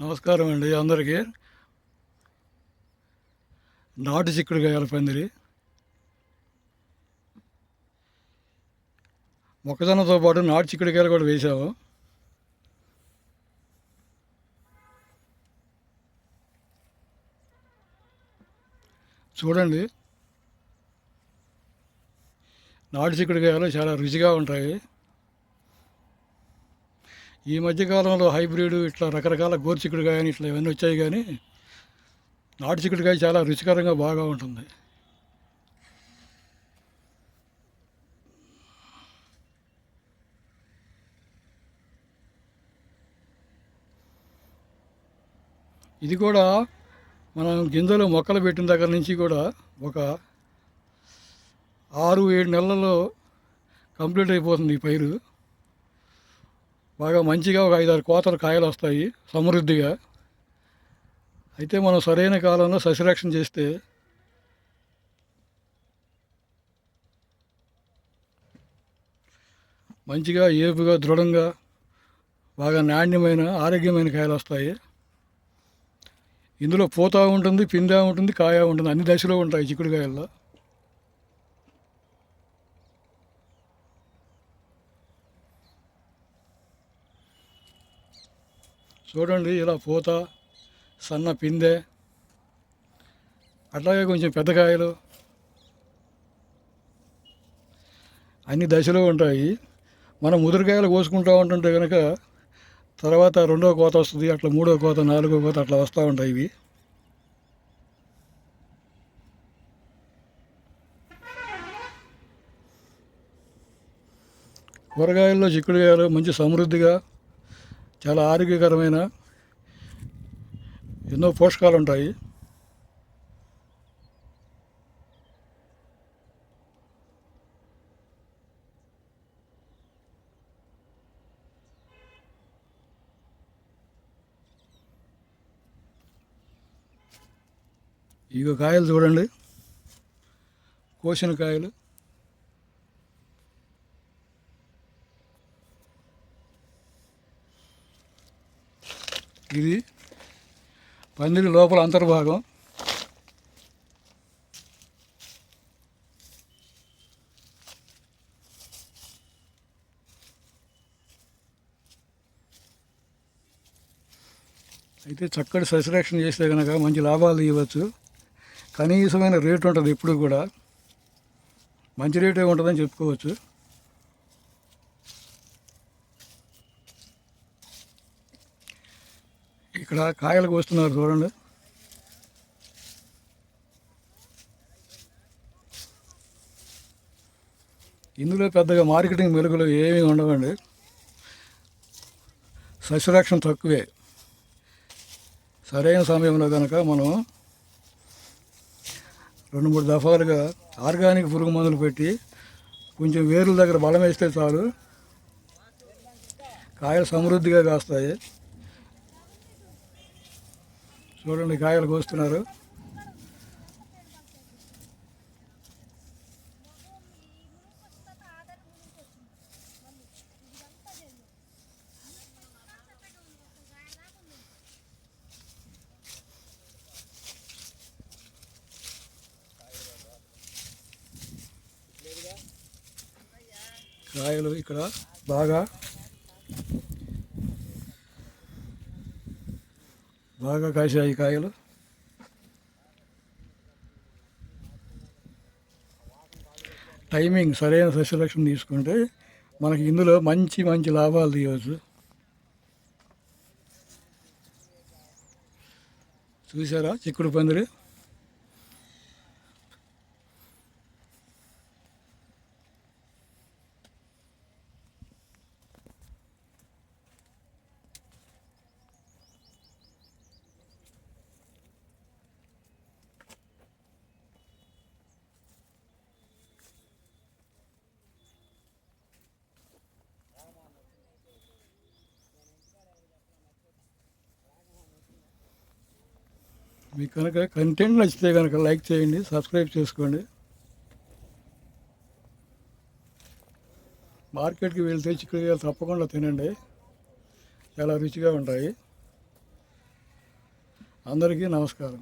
నమస్కారం అండి అందరికీ. నాటు చిక్కుడుకాయల పందిరి. మొక్కజొన్నతో పాటు నాటు చిక్కుడుకాయలు కూడా వేసాము చూడండి. నాటు చిక్కుడుకాయలు చాలా రుచిగా ఉంటాయి. ఈ మధ్యకాలంలో హైబ్రిడ్ ఇట్లా రకరకాల గోరు కానీ ఇట్లా ఇవన్నీ వచ్చాయి కానీ నాటు చిక్కుడుకాయ చాలా రుచికరంగా బాగా ఉంటుంది. ఇది కూడా మనం గింజలు మొక్కలు పెట్టిన దగ్గర నుంచి కూడా ఒక ఆరు ఏడు నెలల్లో కంప్లీట్ అయిపోతుంది ఈ పైరు. బాగా మంచిగా ఒక ఐదారు కోతలు కాయలు వస్తాయి సమృద్ధిగా. అయితే మనం సరైన కాలంలో సస్యరక్షణ చేస్తే మంచిగా ఏపుగా దృఢంగా బాగా నాణ్యమైన ఆరోగ్యమైన కాయలు వస్తాయి. ఇందులో పూత ఉంటుంది పిందా ఉంటుంది కాయ ఉంటుంది అన్ని దశలో ఉంటాయి చిక్కుడుకాయల్లో చూడండి ఇలా పూత సన్న పిందె అట్లాగే కొంచెం పెద్ద కాయలు. అన్ని దశలు ఉంటాయి. మనం ముదిరికాయలు కోసుకుంటూ ఉంటుంటే కనుక తర్వాత రెండో కోత వస్తుంది అట్లా మూడో కోత నాలుగో కోత అట్లా వస్తూ ఉంటాయి ఇవి. కూరగాయల్లో చిక్కుడుకాయలు మంచి సమృద్ధిగా చాలా ఆరోగ్యకరమైన ఎన్నో పోషకాలు ఉంటాయి ఇక కాయలు చూడండి. కోసిన కాయలు. ఇది పందిరి లోపల అంతర్భాగం. అయితే చక్కటి సస్యరక్షణ చేస్తే కనుక మంచి లాభాలు ఇవ్వచ్చు. కనీసమైన రేటు ఉంటుంది ఎప్పుడు కూడా. మంచి రేటే ఉంటుందని చెప్పుకోవచ్చు. ఇక్కడ కాయలు కోస్తున్నారు చూడండి. ఇందులో పెద్దగా మార్కెటింగ్ మెలుగులు ఏమీ ఉండవండి. సస్యరక్షణ తక్కువే. సరైన సమయంలో కనుక మనం రెండు మూడు దఫాలుగా ఆర్గానిక్ పురుగు మందులు పెట్టి కొంచెం వేర్ల దగ్గర బలం వేస్తే చాలు. కాయలు సమృద్ధిగా కాస్తాయి. చూడండి కాయలు కోస్తున్నారు. కాయలు ఇక్కడ బాగా బాగా కాసాయి కాయలు. టైమింగ్ సరైన సస్యలక్షణం తీసుకుంటే మనకి ఇందులో మంచి మంచి లాభాలు తీయవచ్చు. చూసారా చిక్కుడు పందిరి? మీకు కనుక కంటెంట్ నచ్చితే కనుక లైక్ చేయండి సబ్స్క్రైబ్ చేసుకోండి. మార్కెట్కి వెళ్తే చిక్కుడుకాయలు తప్పకుండా తినండి. చాలా రుచిగా ఉంటాయి. అందరికీ నమస్కారం.